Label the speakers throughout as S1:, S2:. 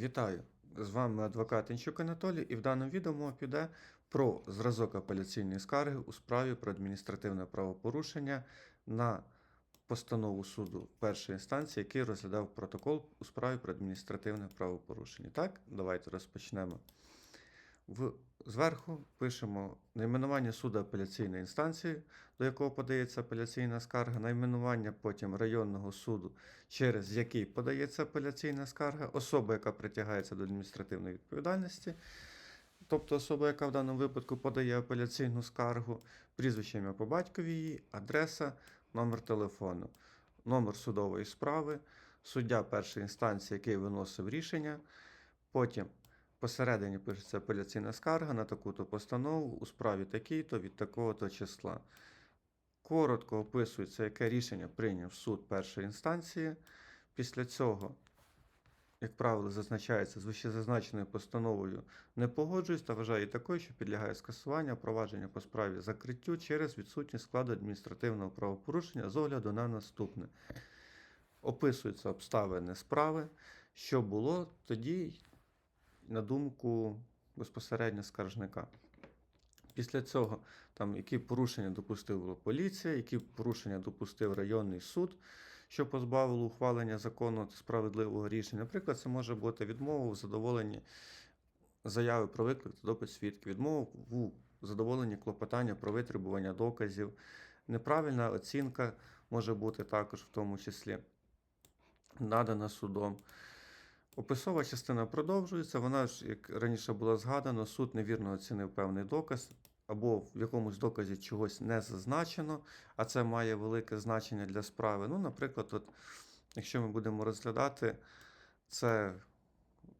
S1: Вітаю! З вами адвокат Інчук Анатолій, і в даному відео мова піде про зразок апеляційної скарги у справі про адміністративне правопорушення на постанову суду першої інстанції, який розглядав протокол у справі про адміністративне правопорушення. Так, давайте розпочнемо. В, зверху пишемо найменування суду апеляційної інстанції, до якого подається апеляційна скарга, найменування потім районного суду, через який подається апеляційна скарга, особа, яка притягається до адміністративної відповідальності, тобто особа, яка в даному випадку подає апеляційну скаргу, прізвище ім'я по батькові її, адреса, номер телефону, номер судової справи, суддя першої інстанції, який виносив рішення, потім Посередині пишеться апеляційна скарга на таку-то постанову у справі такій-то від такого-то числа. Коротко описується, яке рішення прийняв суд першої інстанції. Після цього, як правило, зазначається з вищезазначеною постановою не погоджуюсь та вважаю такою, що підлягає скасування провадження по справі закриттю через відсутність складу адміністративного правопорушення з огляду на наступне. Описуються обставини справи, що було тоді, на думку безпосередньо скаржника. Після цього, там, які порушення допустила поліція, які порушення допустив районний суд, що позбавило ухвалення законного та справедливого рішення. Наприклад, це може бути відмова в задоволенні заяви про виклик та допит свідків, відмова в задоволенні клопотання про витребування доказів, неправильна оцінка може бути також в тому числі надана судом. Описова частина продовжується. Вона ж, як раніше було згадано, суд невірно оцінив певний доказ, або в якомусь доказі чогось не зазначено, а це має велике значення для справи. Ну, наприклад, от, якщо ми будемо розглядати це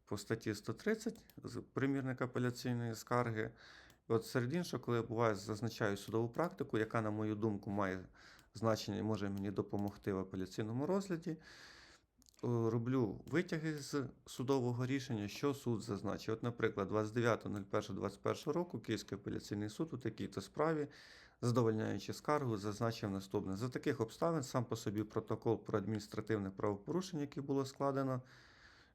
S1: по статті 130 з примірника апеляційної скарги. От серед іншого, коли я буває, зазначаю судову практику, яка, на мою думку, має значення і може мені допомогти в апеляційному розгляді. Е, роблю витяги з судового рішення, що суд зазначив. От, наприклад, 29.01.21 року Київський апеляційний суд у такій-то справі, задовольняючи скаргу, зазначив наступне. За таких обставин сам по собі протокол про адміністративне правопорушення, яке було складено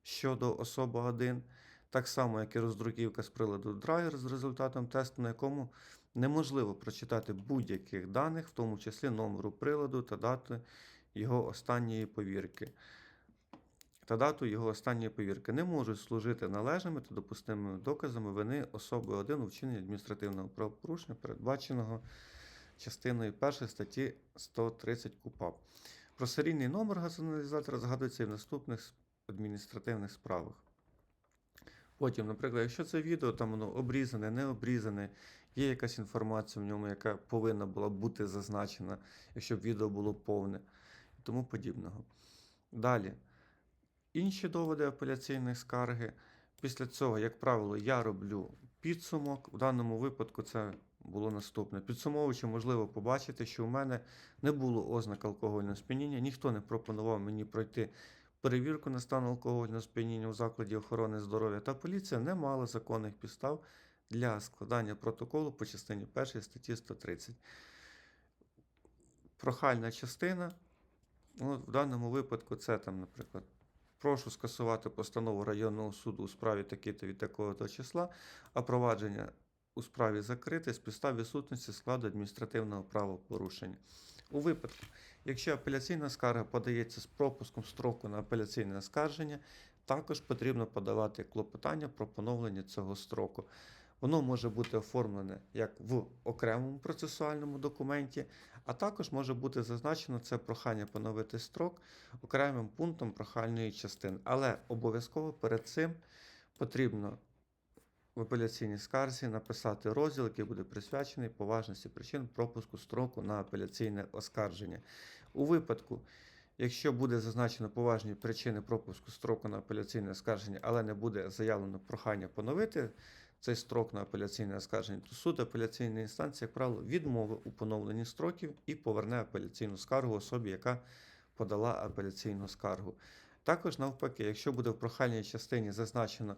S1: щодо особи 1, так само, як і роздруківка з приладу драйвер з результатом тесту, на якому неможливо прочитати будь-яких даних, в тому числі номеру приладу та дати його останньої повірки та дату його останньої повірки не можуть служити належними та допустимими доказами вини особи 1 у вчиненні адміністративного правопорушення, передбаченого частиною 1 статті 130 КУПАП. Про серійний номер газоаналізатора згадується і в наступних адміністративних справах. Потім, наприклад, якщо це відео там воно обрізане, не обрізане, є якась інформація в ньому, яка повинна була бути зазначена, якщо б відео було повне і тому подібного. Далі. Інші доводи апеляційної скарги. Після цього, як правило, я роблю підсумок. В даному випадку це було наступне. Підсумовуючи, можливо побачити, що у мене не було ознак алкогольного сп'яніння, ніхто не пропонував мені пройти перевірку на стан алкогольного сп'яніння у закладі охорони здоров'я, та поліція не мала законних підстав для складання протоколу по частині 1 статті 130. Прохальна частина. Ну, в даному випадку це там, наприклад. Прошу скасувати постанову районного суду у справі такі-то від такого-то числа, а провадження у справі закрите з підстав відсутності складу адміністративного правопорушення. У випадку, якщо апеляційна скарга подається з пропуском строку на апеляційне оскарження, також потрібно подавати клопотання про поновлення цього строку. Воно може бути оформлене як в окремому процесуальному документі, а також може бути зазначено це прохання поновити строк окремим пунктом прохальної частини. Але обов'язково перед цим потрібно в апеляційній скарзі написати розділ, який буде присвячений поважності причин пропуску строку на апеляційне оскарження. У випадку, якщо буде зазначено поважні причини пропуску строку на апеляційне оскарження, але не буде заявлено прохання поновити цей строк на апеляційне оскарження, то суд апеляційної інстанції, як правило, відмовить у поновленні строків і поверне апеляційну скаргу особі, яка подала апеляційну скаргу. Також, навпаки, якщо буде в прохальній частині зазначено,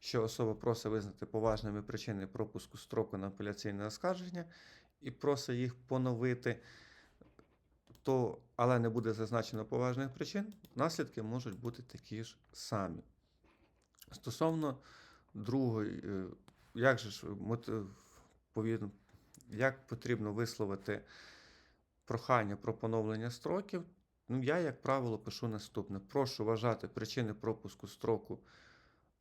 S1: що особа просить визнати поважними причини пропуску строку на апеляційне оскарження і просить їх поновити, то, але не буде зазначено поважних причин, наслідки можуть бути такі ж самі. Стосовно другої, е, як же ж повідно, як потрібно висловити прохання про поновлення строків, ну, я, як правило, пишу наступне: прошу вважати причини пропуску строку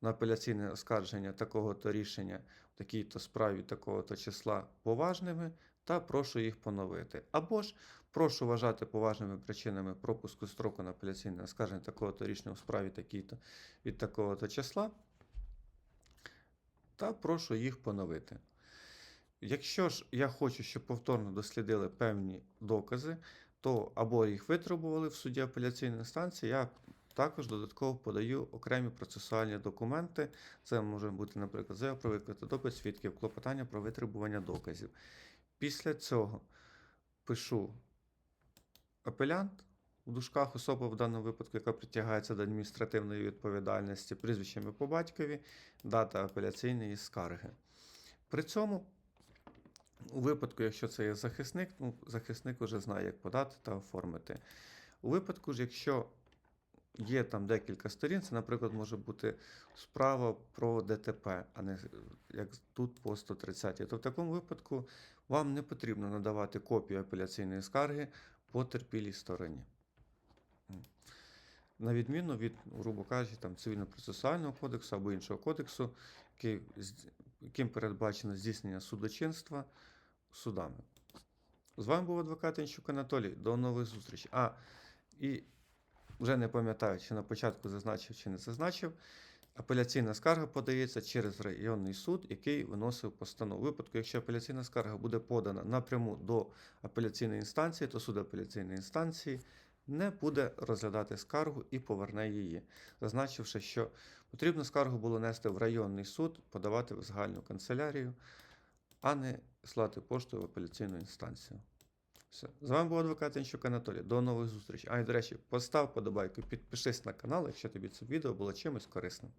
S1: на апеляційне оскарження такого-то рішення в такій-то справі такого-то числа поважними, та прошу їх поновити. Або ж прошу вважати поважними причинами пропуску строку на апеляційне оскарження такого-то рішення у справі такій-то від такого-то числа, та прошу їх поновити. Якщо ж я хочу, щоб повторно дослідили певні докази, то або їх витребували в суді апеляційної інстанції, я також додатково подаю окремі процесуальні документи. Це може бути, наприклад, заява про виклик допит свідків, клопотання про витребування доказів. Після цього пишу апелянт у дужках особа в даному випадку, яка притягається до адміністративної відповідальності, прізвищами по батькові, дата апеляційної скарги. При цьому у випадку, якщо це є захисник, ну, захисник вже знає, як подати та оформити. У випадку ж, якщо є там декілька сторін, це, наприклад, може бути справа про ДТП, а не як тут по 130, то в такому випадку вам не потрібно надавати копію апеляційної скарги потерпілій стороні. На відміну від, грубо кажучи, цивільно-процесуального кодексу або іншого кодексу, яким передбачено здійснення судочинства судами. З вами був адвокат Інчук Анатолій. До нових зустрічей. А, і вже не пам'ятаю, чи на початку зазначив, чи не зазначив. Апеляційна скарга подається через районний суд, який виносив постанову. У випадку, якщо апеляційна скарга буде подана напряму до апеляційної інстанції, то суд апеляційної інстанції не буде розглядати скаргу і поверне її, зазначивши, що потрібно скаргу було нести в районний суд, подавати в загальну канцелярію, а не слати поштою в апеляційну інстанцію. Все. З вами був адвокат Інщук Анатолій. До нових зустрічей. А і до речі, постав подобайку, підпишись на канал, якщо тобі це відео було чимось корисним.